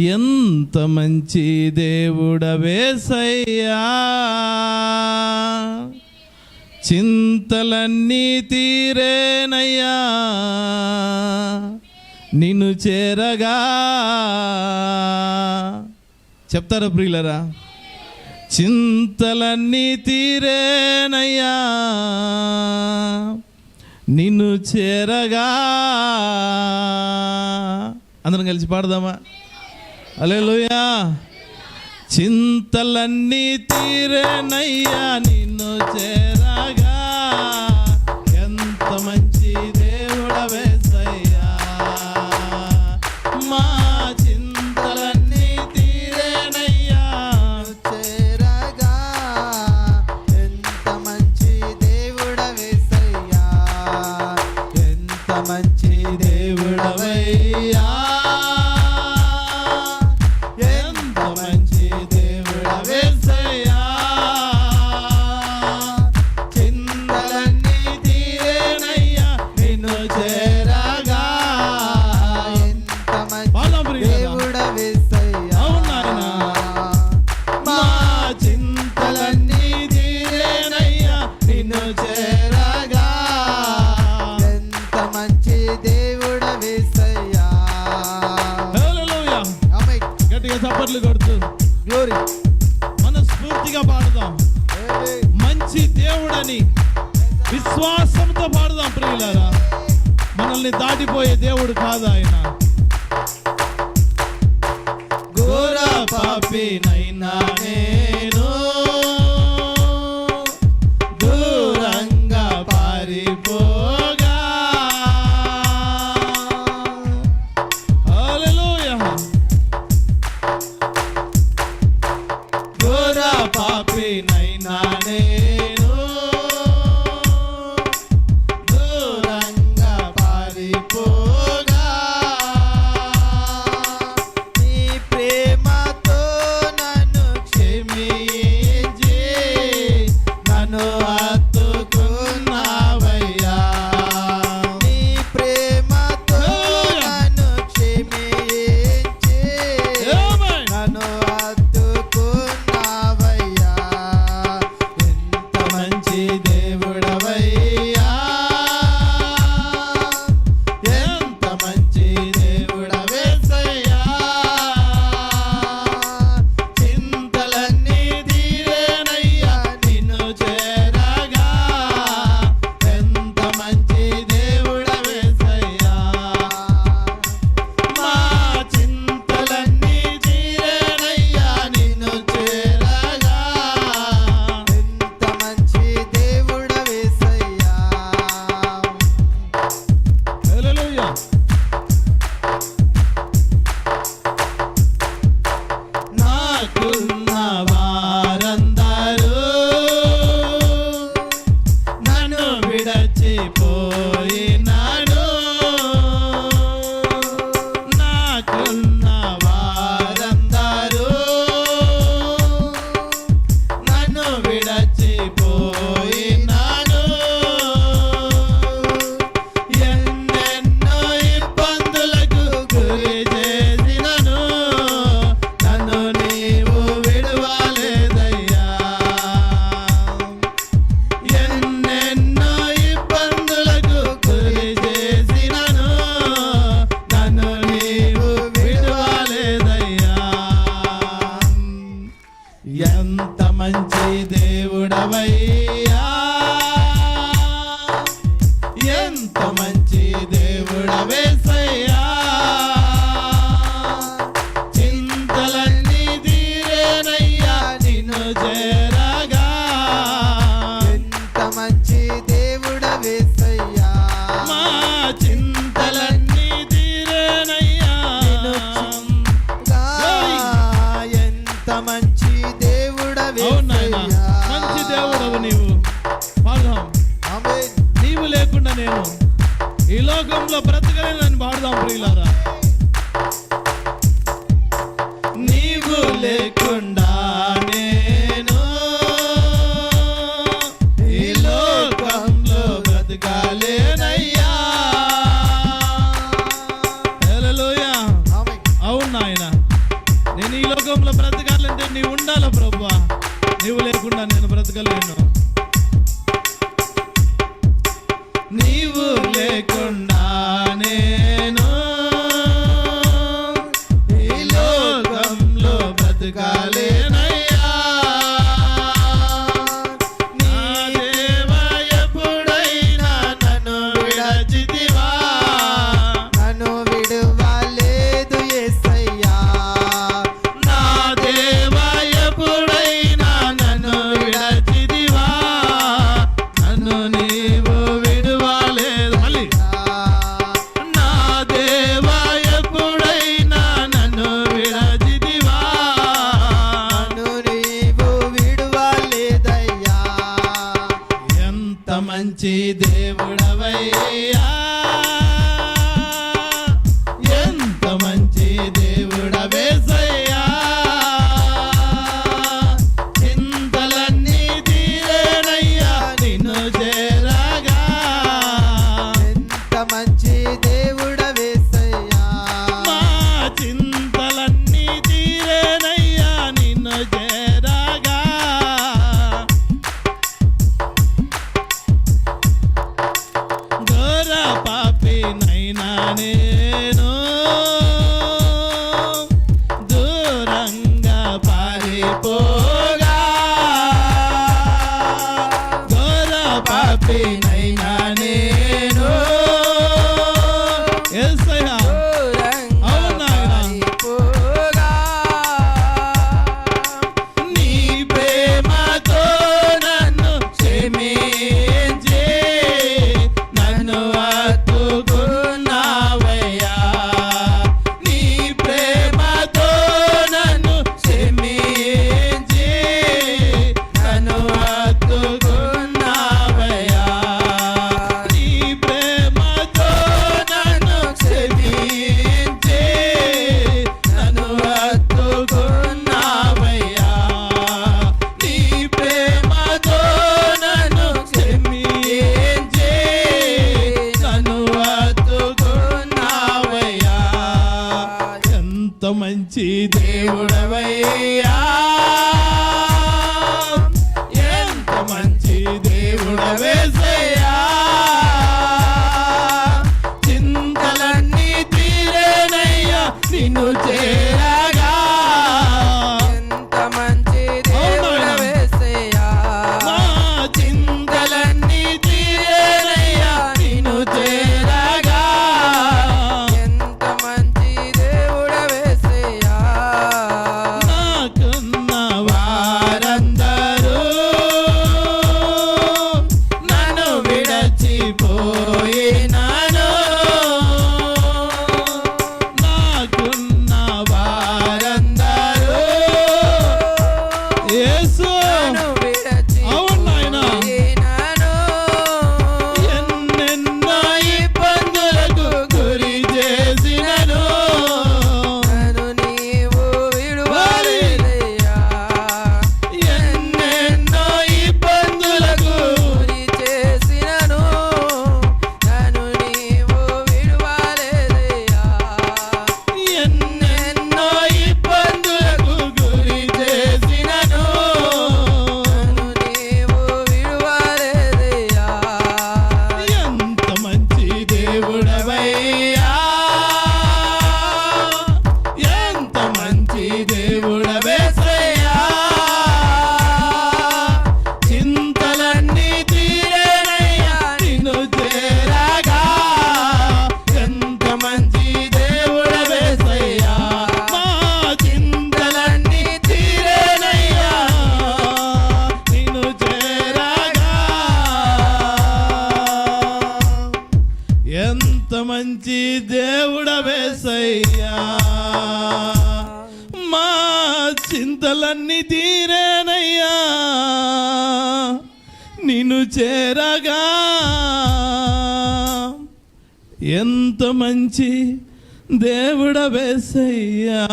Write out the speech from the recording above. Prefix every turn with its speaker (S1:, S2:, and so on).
S1: ఎంత మంచి దేవుడవేసయ్యా చింతలన్నీ తీరేనయ్యా. నిన్ను చేరగా. చెప్తారా ప్రియులరా? చింతలన్నీ తీరేనయ్యా. నిన్ను చేరగా. అందరం కలిసి పాడదామా? అలెలుయా చింతలన్నీ తీరేనయ్యా నిన్ను చేరగా. ఎంత మంచి దేవుడవేసయ్యా మా చింతలన్నీ తీరేనయ్యా.
S2: చేరగా. ఎంత మంచి దేవుడవేసయ్యా ఎంత మంచి
S1: దేవుడవయ్యా.
S2: గ్లోరీ
S1: మనస్ఫూర్తిగా పాడదాం. మంచి దేవుడని విశ్వాసంతో పాడదాం ప్రియులారా. మనల్ని దాటిపోయే దేవుడు కాదు ఆయన. ఘోర పాపినైనా నేను. దూరంగా చేరగా ఎంత మంచి దేవుడవేసయ్యా మా చింతలన్నీ తీరేనయ్యా.
S2: ఎంత మంచి
S1: అవును నాయనా
S2: దేవుడవేసయ్యా
S1: మంచి దేవుడవు నీవు. పాడదాం. నీవు లేకుండా నేను ఈ లోకంలో బ్రతకలేనని పాడదాం ప్రియులారా. మంచి దేవుడవయ్యా. బాధలన్నీ తీరేనయ్యా. నిన్ను చేరగా.
S2: ఎంత మంచి
S1: దేవుడ వేసయ్యా